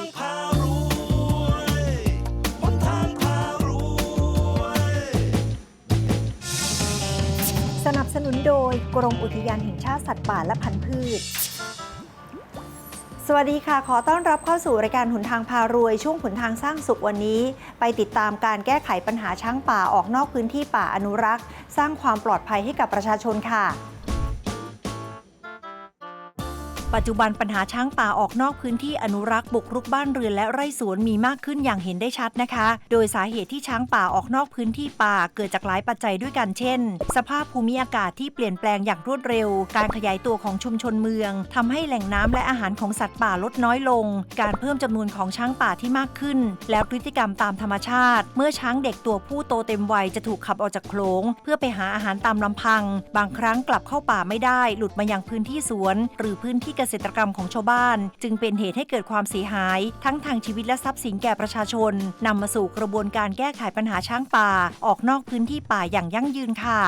างพารวยหนทางพารวย สนับสนุนโดยกรมอุทยานแห่งชาติสัตว์ป่าและพันธุ์พืช สวัสดีค่ะ ขอต้อนรับเข้าสู่รายการหนทางพารวย ช่วงหนทางสร้างสุขวันนี้ ไปติดตามการแก้ไขปัญหาช้างป่าออกนอกพื้นที่ป่าอนุรักษ์ สร้างความปลอดภัยให้กับประชาชนค่ะ ปัจจุบันปัญหาช้างป่าออกนอกพื้นที่อนุรักษ์บุกรุกบ้านเรือนและไร่สวนมีมากขึ้นอย่างเห็นได้ชัดนะคะ โดยสาเหตุที่ช้างป่าออกนอกพื้นที่ป่าเกิดจากหลายปัจจัยด้วยกันเช่น สภาพภูมิอากาศที่เปลี่ยนแปลงอย่างรวดเร็ว การขยายตัวของชุมชนเมืองทำให้แหล่งน้ำและอาหารของสัตว์ป่าลดน้อยลง การเพิ่มจำนวนของช้างป่าที่มากขึ้น แล้วพฤติกรรมตามธรรมชาติ เมื่อช้างเด็กตัวผู้โตเต็มวัยจะถูกขับออกจากโขลงเพื่อไปหาอาหารตามลำพัง บางครั้งกลับเข้าป่าไม่ได้ หลุดมายังพื้นที่สวน หรือพื้นที่เกษตรกรรมของชาวบ้าน จึงเป็นเหตุให้เกิดความเสียหาย ทั้งทางชีวิตและทรัพย์สินแก่ประชาชนนำมาสู่กระบวนการแก้ไขปัญหาช้างป่า ออกนอกพื้นที่ป่าอย่างยั่งยืนค่ะ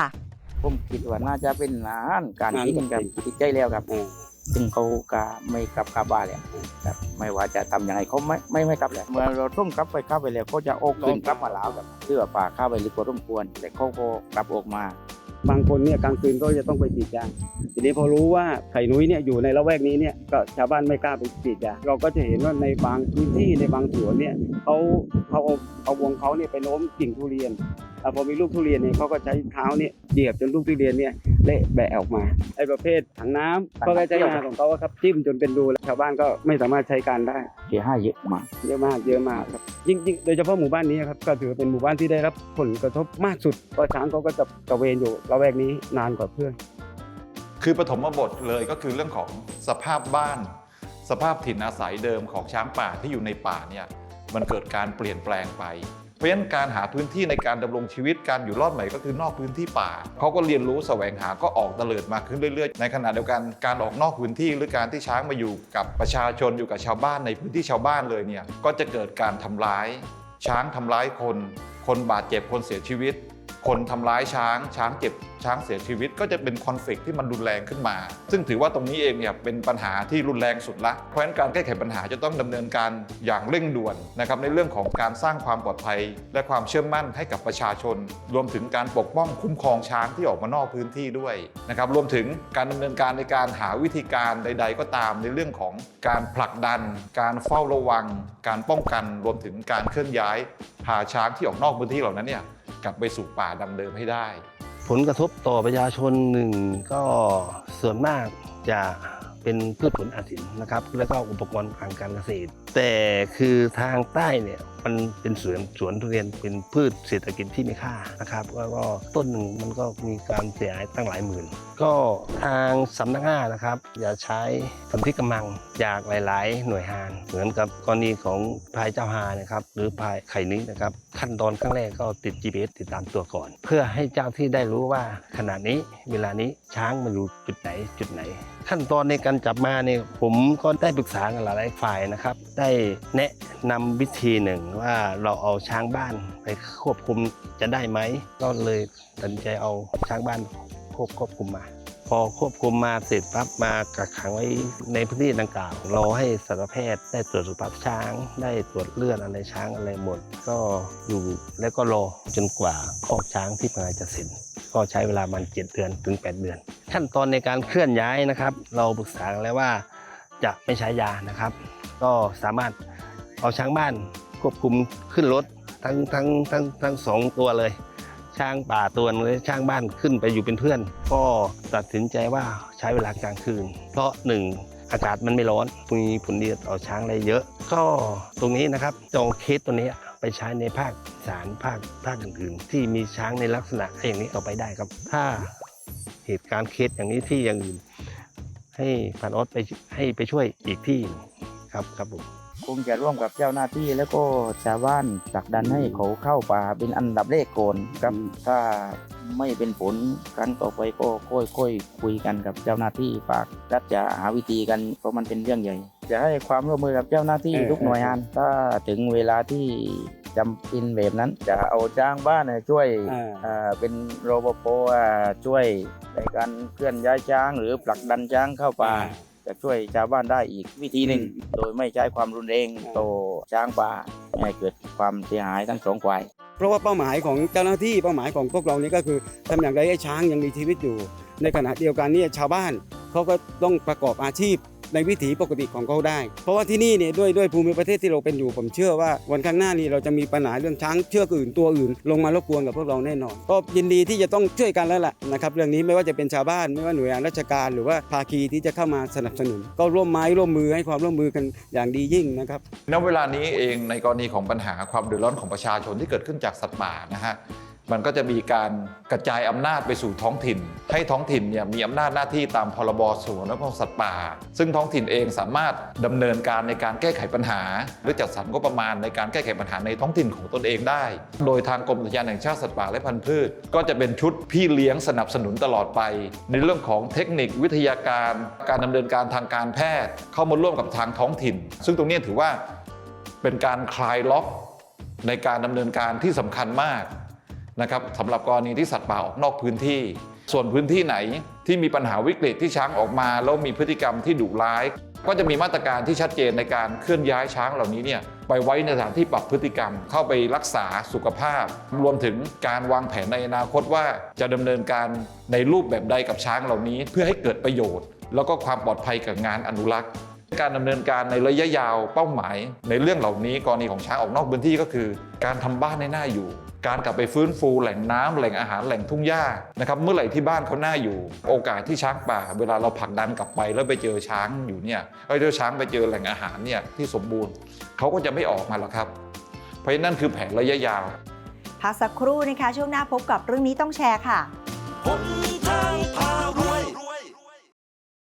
ผมคิดว่าน่าจะเป็นอาหารการอาหารกินกับติดใจแล้วครับอืมซึ่งเขาก็ไม่กลับกลับบ้านเลยครับไม่ว่าจะทำยังไงเขาไม่ไม่ไม่กลับเลยเมื่อเราต้มกลับไปเข้าไปแล้วเขาจะโอกขึ้นกลับมาแล้วครับเพื่อป่าเข้าไปลึกกว่าร่มควรแต่เขาก็กลับออกมา บางคนเนี่ยกลางคืนก็จะต้องไปฉีดยาทีนี้พอรู้ว่าไข่นุ้ยเนี่ยอยู่ในละแวกนี้เนี่ยก็ชาวบ้านไม่กล้าไปฉีดยาเราก็จะเห็นว่าในบางพื้นที่ในบางสวนเนี่ยเขาเขาเอาเอาวงเขาเนี่ยไปโน้มกิ่งทุเรียน พอมีลูกทุเรียนเนี่ยเขาก็ใช้เท้าเนี่ยเหยียบจนลูกทุเรียนเนี่ยเละแบะออกมาไอ้ประเภทถังน้ำก็ใช้งานของเขาอะครับจิ้มจนเป็นรูแล้วชาวบ้านก็ไม่สามารถใช้การได้เสียห้าเยอะมากเยอะมากเยอะมากครับยิ่งยิ่งโดยเฉพาะหมู่บ้านนี้ครับก็ถือเป็นหมู่บ้านที่ได้รับผลกระทบมากสุดเพราะช้างเขาก็จะตระเวนอยู่ละแวกนี้นานกว่าเพื่อน คือปฐมบทเลยก็คือเรื่องของสภาพบ้าน สภาพถิ่นอาศัยเดิมของช้างป่าที่อยู่ในป่าเนี่ยมันเกิดการเปลี่ยนแปลงไปเพ ราะฉะนั้นการหาพื้นที่ในการดำรงชีวิตการอยู่รอดใหม่ก็คือนอกพื้นที่ป่าเขาก็เรียนรู้แสวงหาก็ออกเตลิดมาขึ้นเรื่อยๆ ในขณะเดียวกันการออกนอกพื้นที่หรือการที่ช้างมาอยู่กับประชาชนอยู่กับชาวบ้านในพื้นที่ชาวบ้านเลยเนี่ยก็จะเกิดการทำร้าย ช้างทำร้ายคน คนบาดเจ็บคนเสียชีวิต คนทำร้ายช้าง ช้างเจ็บ ช้างเสียชีวิต ก็จะเป็นคอนฟ lict ที่มันรุนแรงขึ้นมา ซึ่งถือว่าตรงนี้เองเนี่ยเป็นปัญหาที่รุนแรงสุดละ เพราะฉะนั้นการแก้ไขปัญหาจะต้องดำเนินการอย่างเร่งด่วนนะครับในเรื่องของการสร้างความปลอดภัย และความเชื่อมั่นให้กับประชาชน รวมถึงการปกป้องคุ้มครองช้างที่ออกมานอกพื้นที่ด้วยนะครับ รวมถึงการดำเนินการในการหาวิธีการใด ๆ ก็ตามในเรื่องของการผลักดัน การเฝ้าระวัง การป้องกัน รวมถึงการเคลื่อนย้ายพาช้างที่ออกนอกพื้นที่เหล่านั้นเนี่ย กลับไปสู่ป่าดังเดิมให้ได้ ผลกระทบต่อประชาชนหนึ่งก็ส่วนมากจะ เป็นพืชผลอาหารสินนะครับ แล้วก็อุปกรณ์ทางการเกษตร แต่คือทางใต้เนี่ยมันเป็นสวนสวนทุเรียนเป็นพืชเศรษฐกิจที่มีค่านะครับแล้วก็ต้นหนึ่งมันก็มีการเสียหายตั้งหลายหมื่น ก็ทางสำนักงานนะครับ อย่าใช้สนธิกำลังจากหลาย ๆ หน่วยงาน เหมือนกับกรณีของพายเจ้าฮานะครับหรือพายไข่นี้นะครับขั้นตอนขั้นแรกก็ติด GPS ติดตามตัวก่อน เพื่อให้เจ้าที่ได้รู้ว่าขณะนี้เวลานี้ช้างมันอยู่จุดไหนจุดไหน ขั้นตอนในการจับมาเนี่ยผมก็ได้ปรึกษากับหลายฝ่ายนะครับ ได้แนะนำวิธีหนึ่งว่าเราเอาช้างบ้านไปควบคุมจะได้ไหมก็เลยตัดใจเอาช้างบ้านควบควบคุมมา พอควบคุมมาเสร็จปั๊บมากักขังไว้ในพื้นที่ดังกล่าวรอให้สัตวแพทย์ได้ตรวจสุขภาพช้าง ได้ตรวจเลือดอะไรช้างอะไรหมด ก็อยู่แล้วก็รอจนกว่าคอกช้างที่พงจะเสร็จ ก็ใช้เวลามัน7เดือนถึง 8 เดือน ขั้นตอนในการเคลื่อนย้ายนะครับ เราปรึกษากันแล้วว่าจะไม่ใช้ยานะครับ ก็สามารถเอาช้างบ้านควบคุมขึ้นรถทั้งทั้งทั้งทั้งสองตัวเลย ช้างป่าตัวนึงและช้างบ้านขึ้นไปอยู่เป็นเพื่อน ก็ตัดสินใจว่าใช้เวลากลางคืน เพราะหนึ่งอากาศมันไม่ร้อนมีผลดีต่อช้างอะได้เยอะ ก็ตรงนี้นะครับจองเคสตัวนี้ ไปใช้ในภาคอีสารภาคภาคอื่นๆ ที่มีช้างในลักษณะอย่างนี้ต่อไปได้ครับ ถ้าเหตุการณ์เคสอย่างนี้ที่อย่างอื่น ให้พันออสไปให้ไปช่วยอีกที่หนึ่งครับครับผมคงจะร่วมกับเจ้าหน้าที่แล้วก็ชาวบ้านผลักดันให้เขาเข้าป่าเป็นอันดับแรกก่อนครับอืมถ้าไม่เป็นผลครั้งต่อไปก็ค่อยๆคุยกันกับเจ้าหน้าที่ฝากรัฐจะหาวิธีกันเพราะมันเป็นเรื่องใหญ่ จะให้ความร่วมมือกับเจ้าหน้าที่เออทุกหน่วยงาน ถ้าถึงเวลาที่จำเป็นแบบนั้น จะเอาจ้างบ้านเนี่ยช่วยอ่าอ่าเป็นรปภอ่าช่วยในการเคลื่อนย้ายช้าง หรือผลักดันช้างเข้าป่าจะช่วยชาวบ้านได้อีกวิธีหนึ่ง โดยไม่ใช้ความรุนแรงต่อช้างป่าไม่ให้เกิดความเสียหายทั้งสองฝ่ายเพราะว่าเป้าหมายของเจ้าหน้าที่เป้าหมายของพวกเรานี่ก็คือทำอย่างไรให้ช้างยังมีชีวิตอยู่ ในขณะเดียวกันเนี่ยชาวบ้านเขาก็ต้องประกอบอาชีพ ในวิถีปกติของเขาได้ เพราะว่าที่นี่เนี่ยด้วยด้วยภูมิประเทศที่เราเป็นอยู่ผมเชื่อว่าวันข้างหน้านี้เราจะมีปัญหาเรื่องช้างเชือกอื่นตัวอื่น ลงมารบกวนกับพวกเราแน่นอนก็ยินดีที่จะต้องช่วยกันแล้วล่ะนะครับเรื่องนี้ไม่ว่าจะเป็นชาวบ้านไม่ว่าหน่วยงานราชการหรือว่าภาคีที่จะเข้ามาสนับสนุน ก็ร่วมไม้ร่วมมือให้ความร่วมมือกันอย่างดียิ่งนะครับณเวลานี้เองในกรณีของปัญหาความเดือดร้อนของประชาชนที่เกิดขึ้นจากสัตว์ป่านะฮะ มันก็จะมีการกระจายอำนาจไปสู่ท้องถิ่น ให้ท้องถิ่นเนี่ยมีอำนาจหน้าที่ตามพรบสวนและสัตว์ป่า ซึ่งท้องถิ่นเองสามารถดำเนินการในการแก้ไขปัญหา หรือจัดสรรงบประมาณในการแก้ไขปัญหาในท้องถิ่นของตนเองได้ โดยทางกรมอุทยานแห่งชาติสัตว์ป่าและพันธุ์พืช ก็จะเป็นชุดพี่เลี้ยงสนับสนุนตลอดไป ในเรื่องของเทคนิควิทยาการ การดำเนินการทางการแพทย์ เข้ามาร่วมกับทางท้องถิ่น ซึ่งตรงนี้ถือว่าเป็นการคลายล็อกในการดำเนินการที่สำคัญมาก นะครับสำหรับกรณีที่สัตว์ป่าออกนอกพื้นที่ ส่วนพื้นที่ไหนที่มีปัญหาวิกฤตที่ช้างออกมาแล้วมีพฤติกรรมที่ดุร้าย ก็จะมีมาตรการที่ชัดเจนในการเคลื่อนย้ายช้างเหล่านี้เนี่ยไปไว้ในสถานที่ปรับพฤติกรรม เข้าไปรักษาสุขภาพ รวมถึงการวางแผนในอนาคตว่าจะดำเนินการในรูปแบบใดกับช้างเหล่านี้ เพื่อให้เกิดประโยชน์ แล้วก็ความปลอดภัยกับงานอนุรักษ์ การดำเนินการในระยะยาวเป้าหมาย ในเรื่องเหล่านี้กรณีของช้างออกนอกพื้นที่ก็คือ การทำบ้านให้หน่าอยู่ การกลับไปฟื้นฟูแหล่งน้ำแหล่งอาหารแหล่งทุ่งหญ้านะครับเมื่อไหร่ที่บ้านเขาหน้าอยู่ โอกาสที่ช้างป่า เวลาเราผลักดันกลับไปแล้วไปเจอช้างอยู่เนี่ยเอ้เจอช้างไปเจอแหล่งอาหารเนี่ยที่สมบูรณ์เขาก็จะไม่ออกมาหรอกครับ เพราะนั้นคือแผนระยะยาวพักสักครู่นะคะช่วงหน้าพบกับเรื่องนี้ต้องแชร์ค่ะ